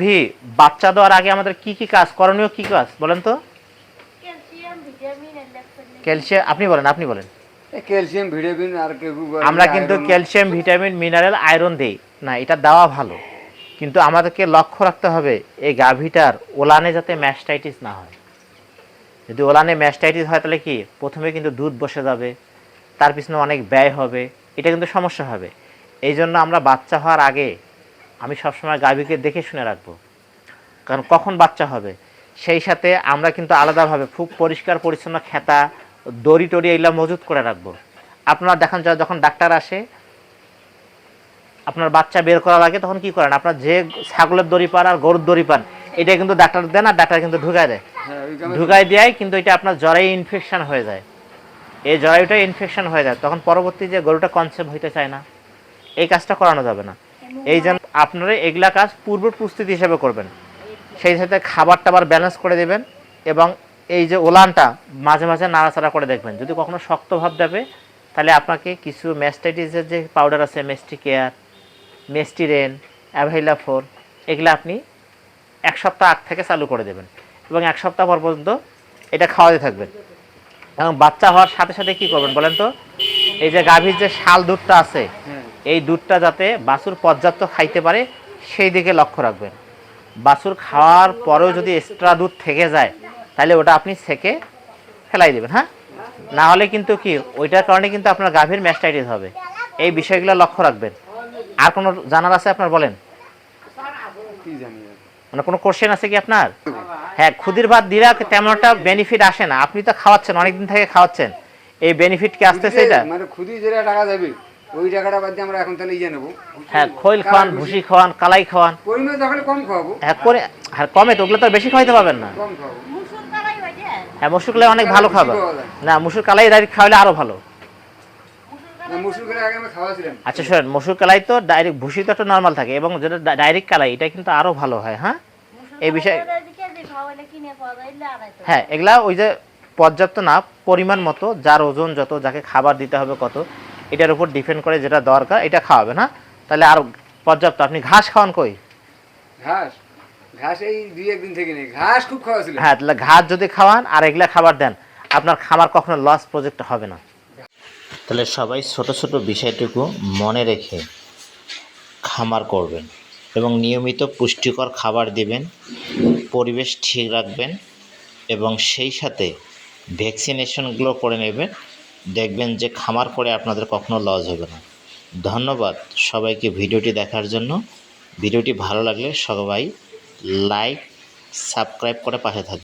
V বাচ্চা দেওয়ার আগে আমাদের কি কি কাজ করণীয় কি কাজ বলেন তো? ক্যালসিয়াম ভিটামিন ইলেকট্রনিক ক্যালসিয়াম আপনি বলেন আপনি বলেন। ক্যালসিয়াম ভিটামিন আর আমরা কিন্তু ক্যালসিয়াম ভিটামিন মিনারেল আয়রন দেই। না এটা দেওয়া ভালো। কিন্তু আমাদেরকে লক্ষ্য রাখতে হবে এই গাভীটার ওলানে যাতে ম্যাস্টাইটিস না হয়। যদি ওলানে ম্যাস্টাইটিস হয় তাহলে কি? প্রথমে কিন্তু দুধ বসে যাবে তার পিছনে অনেক ব্যয় হবে এটা কিন্তু সমস্যা হবে। এই জন্য আমরা বাচ্চা হওয়ার আগে আমি সবসময় গাভীকে দেখে শুনে রাখব। কারণ কখন বাচ্চা হবে? সেই সাথে আমরা কিন্তু আলাদাভাবে খুব পরিষ্কার পরিচ্ছন্ন খেতা দড়ি টড়ি এগুলো মজুত করে রাখব। আপনারা দেখেন যখন ডাক্তার আসে আপনার বাচ্চা বের করা লাগে তখন কি করেন? আপনার যে ছাগলের দড়ি পান আর গরুর দড়ি পান এটা কিন্তু ডাক্তার দেন আর ডাক্তার কিন্তু ঢুকায় দেয়। হ্যাঁ ঢুকাই দেয় কিন্তু এটা আপনার জ্বরে ইনফেকশন হয়ে যায়। এই জরায়ুটা ইনফেকশন হয়ে যায়। তখন পরবর্তী যে গরুটা কনসেপ্ট হইতে চায় না এই কাজটা করানো যাবে না। এই জন্য আপনারা এগুলা কাজ পূর্ব প্রস্তুতি হিসেবে করবেন। সেই সাথে খাবার টাবার ব্যালেন্স করে দেবেন এবং এই যে ওলানটা মাঝে মাঝে নাড়াচাড়া করে দেখবেন। যদি কখনো শক্ত ভাব দেবে তাহলে আপনাকে কিছু ম্যাস্টাইটিসের যে পাউডার আছে মেস্টি কেয়ার মেস্টিরেন অ্যাভাইলাফোর এগুলো আপনি এক সপ্তাহ আগ থেকে চালু করে দেবেন এবং এক সপ্তাহ পর পর্যন্ত এটা খাওয়াতে থাকবেন। এবং বাচ্চা হওয়ার সাথে সাথে কি করবেন বলেন তো? এই যে গাভীর যে শাল দুধটা আছে এই দুধটা যাতে বাছুর পর্যাপ্ত খাইতে পারে, সেই দিকে লক্ষ্য রাখবেন। বাছুর খাওয়ার পরেও যদি এক্সট্রা দুধ থেকে যায়, তাহলে ওটা আপনি সেকে ফেলাই দেবেন হ্যাঁ? না হলে কিন্তু কি, ওইটার কারণে কিন্তু আপনার গাভীর ম্যাস্টাইটিস হবে। এই বিষয়গুলো লক্ষ্য রাখবেন। আর কোনো জানার আছে আপনার বলেন। মানে কোনো কোশ্চেন আছে কি আপনার? হ্যাঁ খুদির ভাত দিলে তেমন একটা বেনিফিট আসে না। আপনি তো খাওয়াচ্ছেন, অনেকদিন থেকে খাওয়াচ্ছেন। এই বেনিফিট কি আসতেছে এটা? মানে খুদি যেটা টাকা যাবে ওই টাকাটা বাদ দিয়ে আমরা এখন তাহলে ইয়ে নেব। হ্যাঁ খৈল খাওয়ান ভুসি খাওয়ান কালাই খাওয়ান। পরিমাণ তাহলে কম খাওয়াবো। হ্যাঁ করে হ্যাঁ কমে তো ওগুলো তো আর বেশি খাওয়াইতে পারবেন না। কম খাওয়াবো। মুসুর কালাই হয় হ্যাঁ মুসুর কালাই অনেক ভালো খাবার। না মুসুর কালাই ডাইরেক্ট খাওয়ালে আরও ভালো। মুসুর না কালাই মুসুর করে আগে আমি খাওয়াছিলাম। আচ্ছা শোনেন মসুর কালাই তো ডাইরেক্ট ভুসি তো একটা নর্মাল থাকে এবং যেটা ডাইরেক্ট কালাই এটা কিন্তু আরও ভালো হয় হ্যাঁ? এই বিষয়ে-। হ্যাঁ এগুলা ওই যে পর্যাপ্ত না পরিমাণ মতো যার ওজন যত যাকে খাবার দিতে হবে কত এটার উপর ডিপেন্ড করে যেটা দরকার এটা খাওয়াবেন হ্যাঁ তাহলে আর পর্যাপ্ত আপনি ঘাস খাওয়ান কই? ঘাস? ঘাস এই দুই একদিন থেকে নেই। ঘাস খুব খাওয়াছিলাম হ্যাঁ তাহলে ঘাস যদি খাওয়ান আর এগুলা খাবার দেন আপনার খামার কখনো লস প্রজেক্ট হবে না। তাহলে সবাই ছোট ছোট বিষয়টুকু মনে রেখে খামার করবেন এবং নিয়মিত পুষ্টিকর খাবার দিবেন পরিবেশ ঠিক রাখবেন এবং সেই সাথে ভ্যাকসিনেশনগুলো করে নেবেন। দেখবেন যে খামার করে আপনাদের কখনো লস হবে না। ধন্যবাদ সবাইকে ভিডিওটি দেখার জন্য। ভিডিওটি ভালো লাগলে সবাই লাইক, সাবস্ক্রাইব করে পাশে থাকবেন